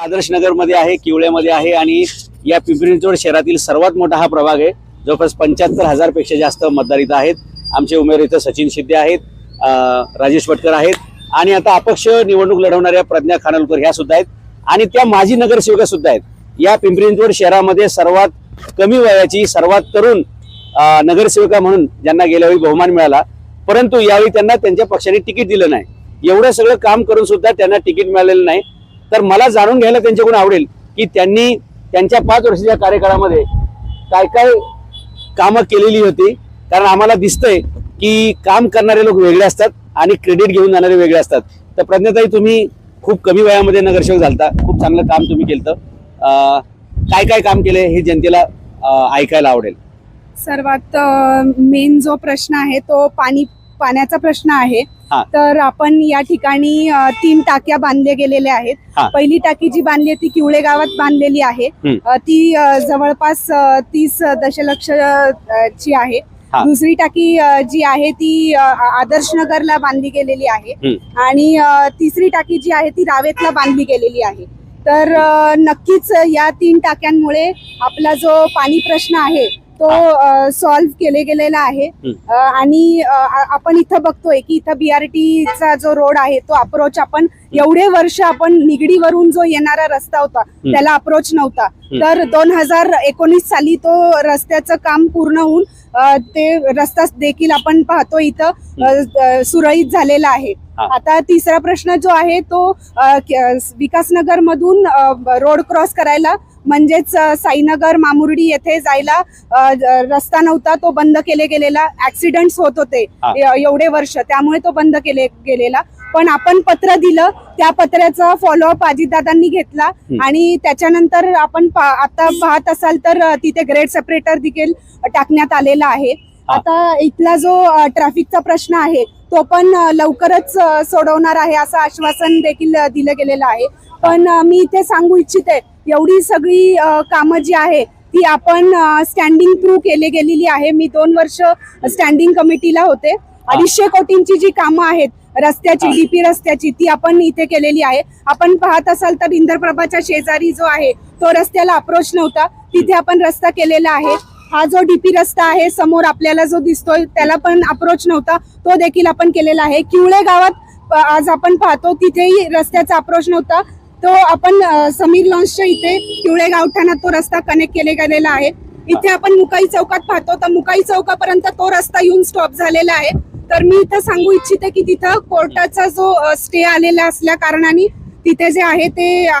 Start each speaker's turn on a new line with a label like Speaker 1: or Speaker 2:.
Speaker 1: आदर्श नगरमध्ये आहे किवळ्यामध्ये आहे आणि या पिंपरी शहरातील सर्वात मोठा हा प्रभाग आहे. जवळपास पंच्याहत्तर हजारपेक्षा जास्त मतदार इथं आहेत. आमचे उमेदवार इथं सचिन शिंदे आहेत राजेश भटकर आहेत आणि आता अपक्ष निवडणूक लढवणाऱ्या प्रज्ञा खानोलकर ह्या सुद्धा आहेत आणि त्या माजी नगरसेविका सुद्धा आहेत. या पिंपरी शहरामध्ये सर्वात कमी वयाची सर्वात तरुण नगरसेवका नगरसेविका म्हणून ज्यांना गेल्यावेळी बहुमान मिळाला परंतु यावेळी त्यांना त्यांच्या पक्षाने तिकीट दिलं नाही. एवढं सगळं काम करून सुद्धा त्यांना तिकीट मिळालेलं नाही. तर मला जाणून घ्यायला त्यांच्याकडून आवडेल की त्यांनी त्यांच्या पाच वर्षाच्या कार्यकाळामध्ये काय काय कामं केलेली होती. कारण आम्हाला दिसतंय की काम करणारे लोक वेगळे असतात आणि क्रेडिट घेऊन जाणारे वेगळे असतात. तर प्रज्ञाताई तुम्ही खूप कमी वयामध्ये नगरसेवक झालता. खूप चांगलं काम तुम्ही केलं काय काय काम केलं हे जनतेला ऐकायला आवडेल?
Speaker 2: सर्वात मेन जो प्रश्न आहे तो पाणी पाण्याचा प्रश्न आहे. तर आपण या ठिकाणी तीन टाक्या बांधल्या गेलेल्या आहेत. पहिली टाकी जी बांधली आहे ती किवळे गावात बांधलेली आहे ती जवळपास तीस दशलक्ष ची आहे. दुसरी टाकी जी आहे ती आदर्श नगरला बांधली गेलेली आहे. आणि तिसरी टाकी जी आहे ती रावेतला बांधली गेलेली आहे तर नक्कीच या तीन टाक्यांमुळे आपला जो पाणी प्रश्न आहे तो सॉल्व्ह केले गेलेला आहे. आणि आपण इथं बघतोय की इथं बीआरटीचा जो रोड आहे तो अप्रोच आपण एवढे वर्ष आपण निगडीवरून जो येणारा रस्ता होता त्याला अप्रोच नव्हता. तर दोन हजार एकोणीस साली तो रस्त्याचं काम पूर्ण होऊन ते रस्ता देखील आपण पाहतो इथं सुरळीत झालेला आहे. आता तिसरा प्रश्न जो आहे तो विकासनगर मधून रोड क्रॉस करायला म्हणजेच साईनगर मामुर्डी येथे जायला रस्ता नव्हता तो बंद केले गेलेला. ऍक्सिडेंट होत होते एवढे वर्ष. त्यामुळे तो बंद केले गेलेला. पण आपण पत्र दिलं त्या पत्राचा फॉलोअप अजितदादांनी घेतला आणि त्याच्यानंतर आपण आता पाहत असाल तर तिथे ग्रेड सेपरेटर देखील टाकण्यात आलेला आहे. आता इथला जो ट्रॅफिकचा प्रश्न आहे तो पण लवकरच सोडवणार आहे असं आश्वासन देखील दिलं गेलेलं आहे. पण मी इथे सांगू इच्छिते एवढी सगळी कामं जी आहे ती आपण स्टँडिंग थ्रू केली गेलेली आहे. मी दोन वर्ष स्टँडिंग कमिटीला होते. अडीचशे कोटींची जी कामं आहेत रस्त्याची. डीपी रस्त्याची ती आपण इथे केलेली आहे. आपण पाहत असाल तर इंद्रप्रभाच्या शेजारी जो आहे तो रस्त्याला अप्रोच नव्हता. तिथे आपण रस्ता केलेला आहे. हा जो डीपी रस्ता आहे समोर आपल्याला जो दिसतोय त्याला पण अप्रोच नव्हता. तो देखील आपण केलेला आहे. किवळे गावात आज आपण पाहतो तिथेही रस्त्याचा अप्रोच नव्हता. तो आपण समीर लॉन्सच्या इथे किवळे गावठाणा तो रस्ता कनेक्ट केले गेलेला आहे. इथे आपण मुकाई चौकात पाहतो तर मुकाई चौकापर्यंत तो रस्ता येऊन स्टॉप झालेला आहे. तर मी इथं सांगू इच्छिते की तिथं कोर्टाचा जो स्टे आलेला असल्या कारणाने तिथे जे आहे ते